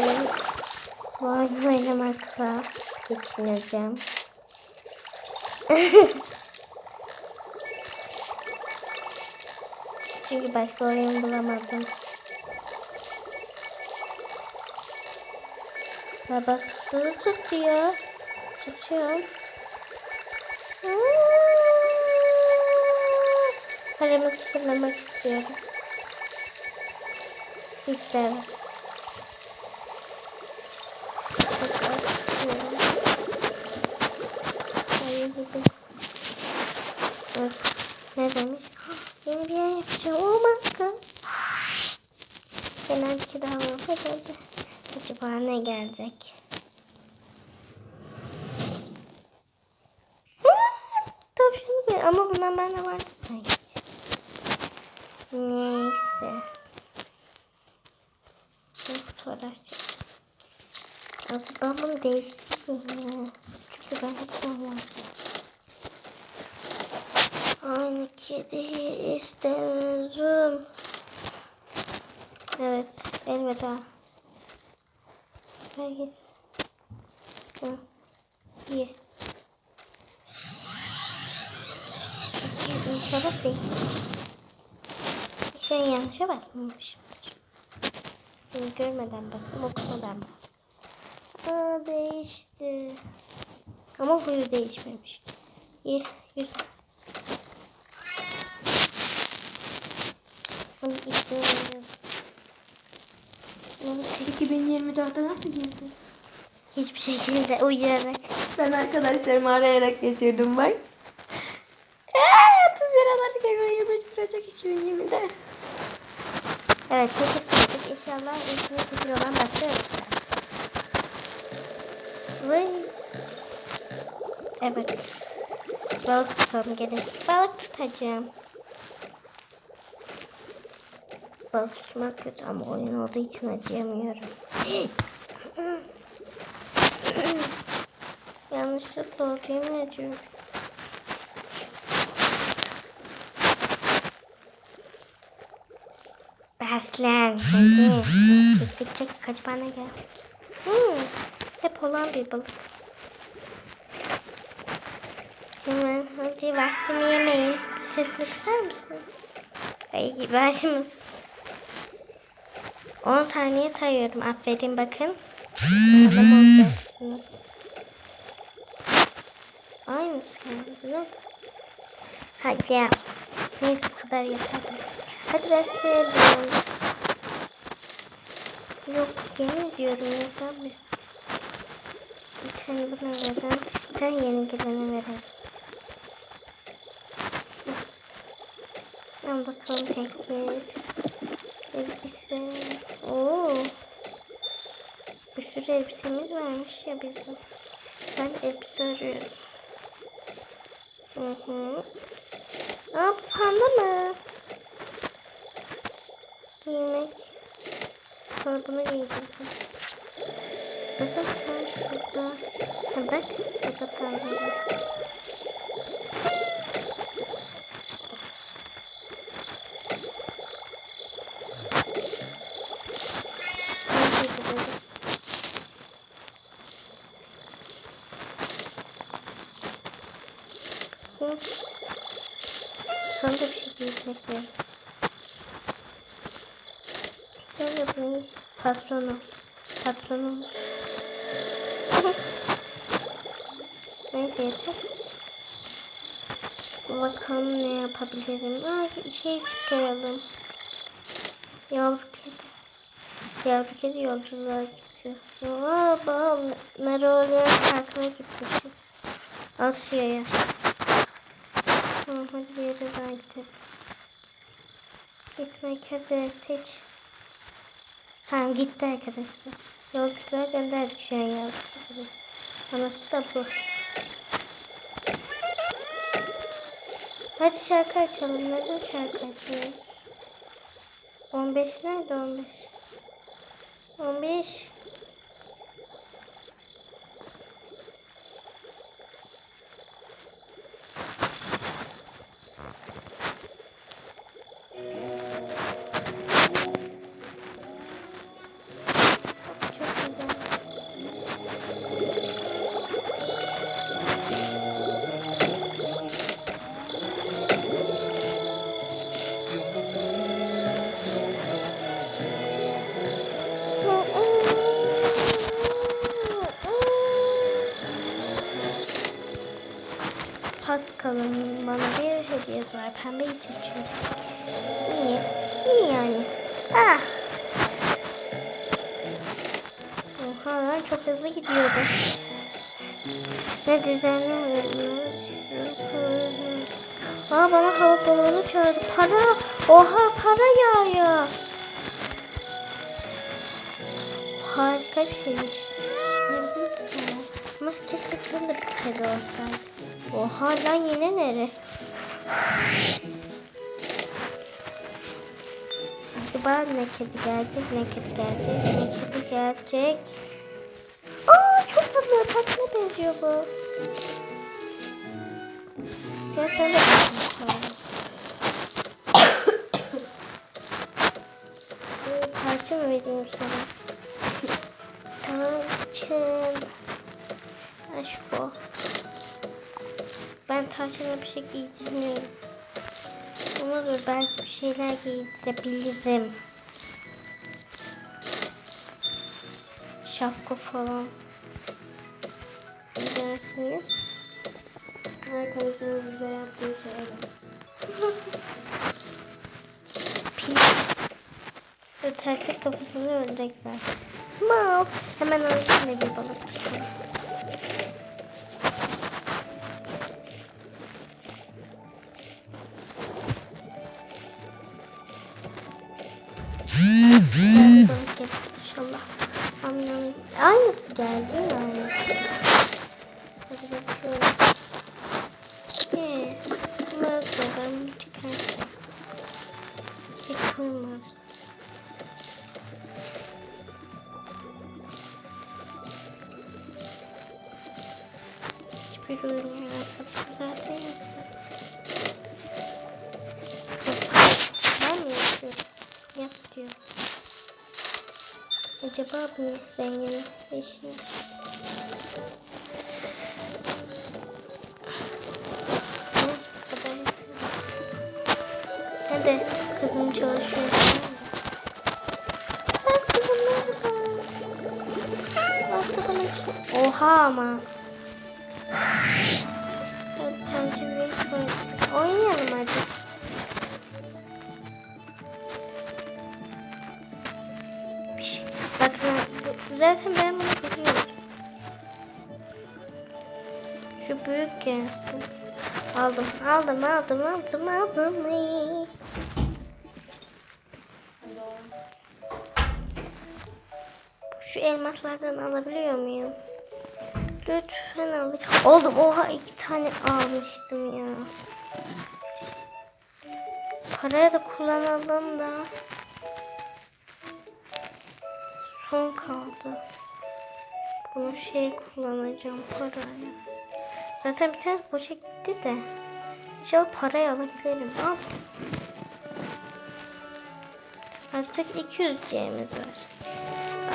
bugün oyun oynamakla geçineceğim. Çünkü başka oyun bulamadım. Ya basılı tut diyor. Tutuyorum. Aa! Paramı sıfırlamak istiyorum. Bitti evet. Tekrar istiyorum. Hayır dedim. Evet. Ne demiş? Yeni bir yer yapacağım. Oh my god. Hadi. Acaba ne gelecek? Tavşanı bir ama bundan bende vardı sanki. Neyse. Bir fotoğraf çek. Abi ben bunu değiştireyim ya. Çünkü ben hep var. Aynı kedi istemiyorum. Evet, elveda. Hayır. Hı. İyi. İnşallah değil. Şu an yanlışa basmamışımdır. Beni görmeden bastım, okumadan bastım. Aa değişti. Ama huyu değişmemiş. İyi, güzel. Onu istiyorum. 2024'e nasıl girdi? Hiçbir şekilde uyuyarak. Ben arkadaşlarımı arayarak geçirdim bak. Eee 31 Aralık 2023 Ocak 2020'de. Evet, tekir kırdık. İnşallah üstüne tekir olan başka yoksa. Vay. Evet. Balık tutalım gerek. Balık tutacağım. Balık tutmak kötü ama oyun olduğu için acıyamıyorum. Yanlışlıkla oldu yemin ediyorum. Beslen. Gittikçe kaç tane geldik. Hmm, hep olan bir balık. Hemen hadi vaktimi yemeyin. Sesini kısar mısın? Ay başımız. 10 saniye sayıyorum. Aferin bakın. Adam olacaksınız. Yani. Hadi ya. Neyse bu kadar yeter. Hadi besleyelim. Yok yemin ediyorum neden mi? Bir tane buna verelim. Bir tane yeni gelene verelim. Al bakalım tekir. Elbise. Oo. Bir sürü elbisemiz varmış ya bizim. Ben elbise arıyorum. Hı hı. Aa bu panda mı? Giymek. Sonra bunu giyeceğim. Bakın şurada. Bak. Burada panda var. Ben gidiyorum. Hı. Sonra da bir giyecekler. Sen de benim patronum. Patronum. Neyse yeter. Bakalım ne yapabilirim. Aa, şey çıkaralım. Yavru kedi. Yavru kedi yolculuğa gidiyor. Aa, babam Meroğlu'ya parkına gitmişiz. Asya'ya. Tamam hadi bir yere daha gidelim. Gitmek hadi seç. Tamam gitti arkadaşlar. Yolculuğa gönderdik şu an yavrusu. Anası da bu. Hadi şarkı açalım. Neden şarkı açalım? 15 nerede 15? 15. bakalım. Bana bir hediye var. Pembeyi seçiyorum. İyi. İyi yani. Ah. Oha çok hızlı gidiyordu. Ne oyunlar. Aa bana hava balonu çağırdı. Para. Oha para yağıyor. Harika bir şeymiş. Ama keşke sen de bir kedi olsaydın. Oha lan yine nere? Acaba ne kedi gelecek, ne kedi gelecek, ne kedi gelecek? Aa çok tatlı, tatlına benziyor bu. Ya sen de parça mı vereyim sana? Tarçın. Ha şu tarçına bir şey giydirmiyorum. Ama dur belki bir şeyler giydirebilirim. Şapka falan. Ne dersiniz? Arkadaşımız bize yaptığı şeyler. Pis. Tertik kafasını ördek ver. Mal. Hemen alayım da bir balık tutayım. Uhum. Yap diyor. Acaba bu rengini değişmiş. Hadi kızım çalışıyor. Şey- Oha ama. Pencereyi koy. Oynayalım hadi. Bir şey. Bakın zaten ben bunu biliyorum. Şu büyük gelsin. Aldım, aldım, aldım, aldım, aldım. Şu elmaslardan alabiliyor muyum? Lütfen al. Oldum. Oha iki tane almıştım ya. Parayı da kullanalım da. Son kaldı. Bunu şey kullanacağım parayı. Zaten bir tane boşa gitti de. İnşallah parayı alabilirim. Al. Artık 200 C'miz var.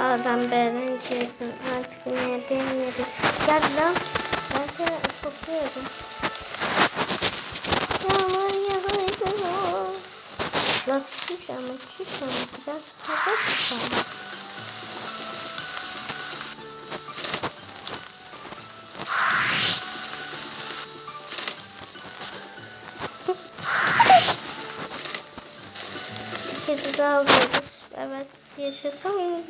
A'dan B'den C'den artık nereden nereye. Gel lan. Ben seni topluyorum. Yağmur yağıyor. La çüş ama çüş ama biraz fazla ama. Alıyoruz. Evet yaşasın.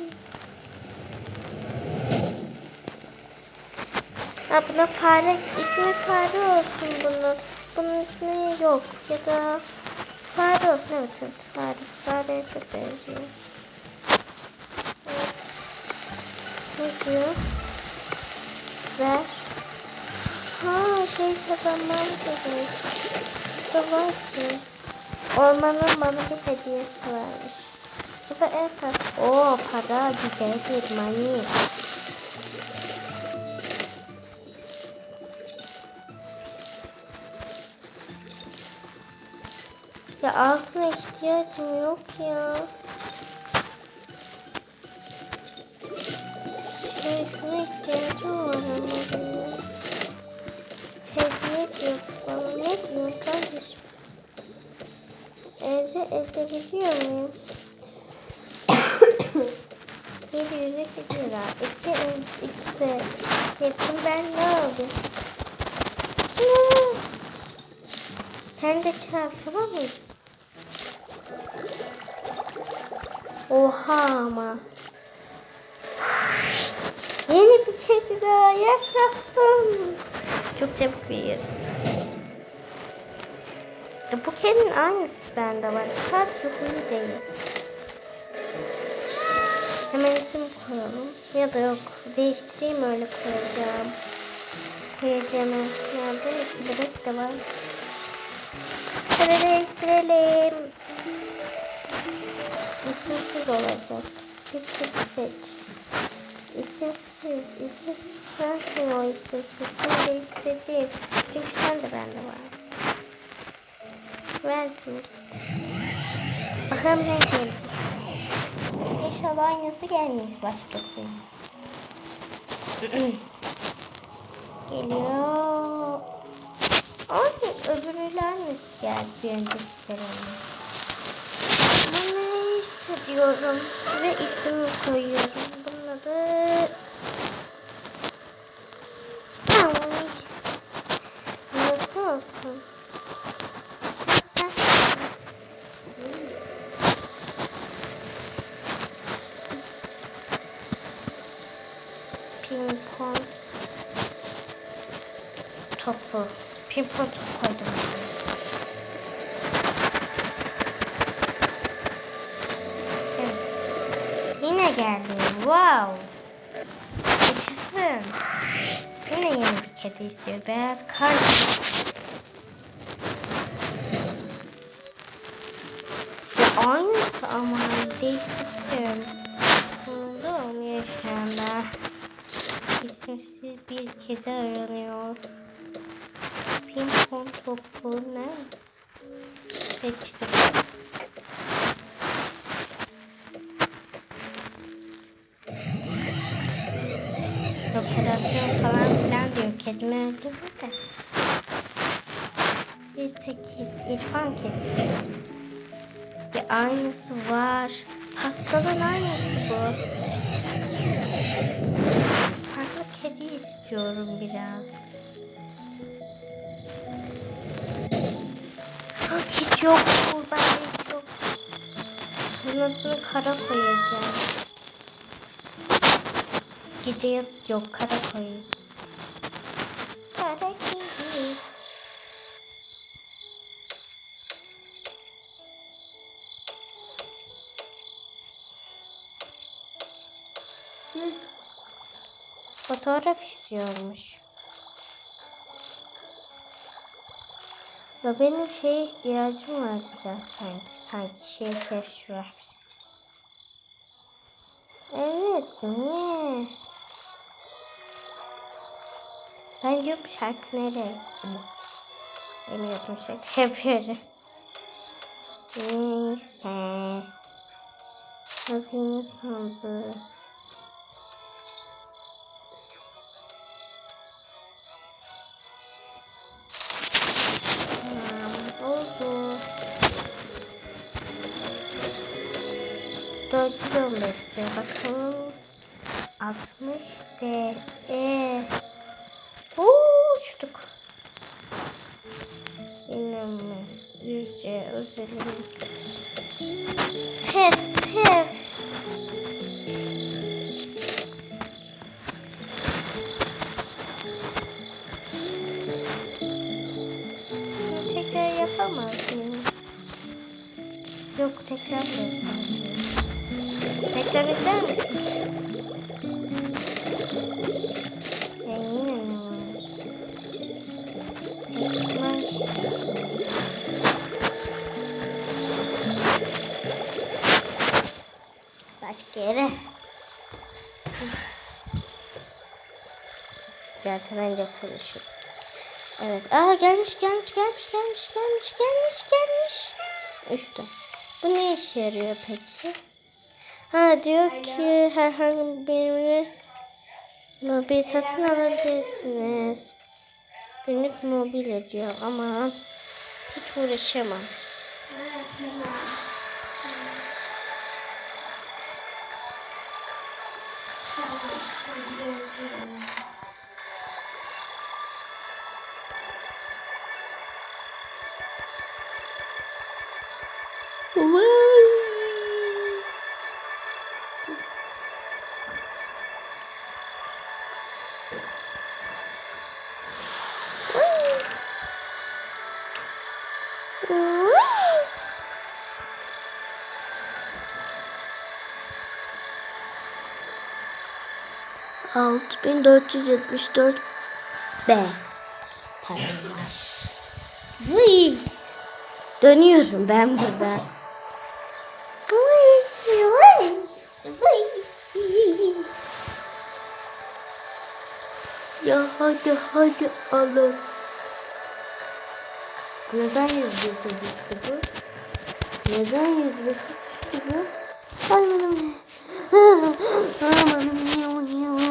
Ha buna fare ismi fare olsun bunun. Bunun ismi yok ya da fare olsun evet evet fare. Fareye çok benziyor. Evet. Ne diyor? Ver. Ha şey kazanmam gerek. Da var. Ormanın bana bir hediyesi varmış. Süper esas. Oo para güzeldir money. Ya altına ihtiyacım yok ya. Şuna ihtiyacım var ama benim. Hediye diyor bana. Ne diyor kardeşim? Evde edebiliyor muyum? 702 lira. 2 2 de. Hepsini ben ne? Ne? Sen de çağır mı? Oha ama. Yeni bir kedi daha yaşasın. Çok çabuk büyüyoruz. Kedinin aynısı bende var. Sadece huyu değil. Hemen isim koyalım. Ya da yok. Değiştireyim öyle koyacağım. Koyacağım. Nerede? İki bebek de var. Hadi değiştirelim. İsimsiz olacak. Bir kedi seç. İsimsiz, isimsiz sensin o isimsiz. Seni değiştireceğim. Çünkü sen de bende varsın. Verdim gitti. Bakalım ne gelecek. İnşallah aynısı gelmiş başkasının. Geliyor. Ay öbürüyle aynısı geldi bir önceki senenin. Ama ne hissediyorum ve isim koyuyorum. Bunun adı... Ay. Nasıl? Pimpon topu. Pimpon topu koydum. Yine geldi. Wow. Yaşasın. Yine yeni bir kedi istiyor. Beyaz kar. Ya aynısı ama değiştirdim. Şu anda. İsimsiz bir kedi aranıyor. Pimpon topu ne? Seçtim. Operasyon falan filan diyor. Kedimi öldürdü de. Bir tek kedi, İrfan kedisi. Ya aynısı var. Pastanın aynısı bu. İstiyorum biraz. Hiç yok bu. Ben hiç yok. Bunun adını kara koyacağım. Gece yok kara koyayım. Kara kedi. Fotoğraf istiyormuş. Da benim şeye ihtiyacım var biraz sanki. Sanki şey şey şuraya. Evet niye? Ben diyorum şarkı nereye? Bilmiyorum şarkı yapıyorum. Neyse. Hazine sandığı. 415 diyor bakalım. 60 D E Oo uçtuk. Mi? Yüzce özelim. Tef tef. Tekrar yapamaz mıyım? Yok tekrar yapamaz. Eder misin? Başka yere. Zaten bence konuşuyor. Evet. Aa gelmiş gelmiş gelmiş gelmiş gelmiş gelmiş gelmiş. Üstte. Bu ne işe yarıyor peki? Ha diyor ki herhangi birini mobil satın alabilirsiniz. Günlük mobilya diyor ama hiç uğraşamam. 6474 B. Param var. Vıy. Dönüyorum ben burada. Vıy, vıy, vıy. Ya hadi hadi alın. Neden yüzüyorsun gitti bu? Neden yüzüyorsun bu? Ay benim.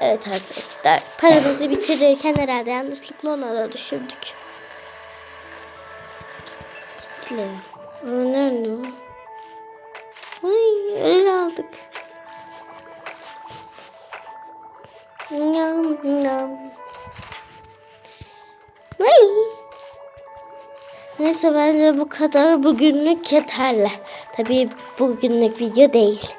Evet arkadaşlar paramızı bitirirken herhalde yanlışlıkla ona da düşürdük. Kitle. Ne ne? Ay öyle aldık. Yam yam. Ay. Neyse bence bu kadar bugünlük yeterli. Tabii bugünlük video değil.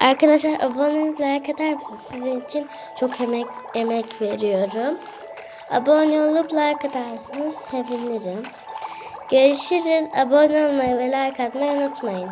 Arkadaşlar abone olup like atar mısınız? Sizin için çok emek emek veriyorum. Abone olup like atarsanız sevinirim. Görüşürüz. Abone olmayı ve like atmayı unutmayın.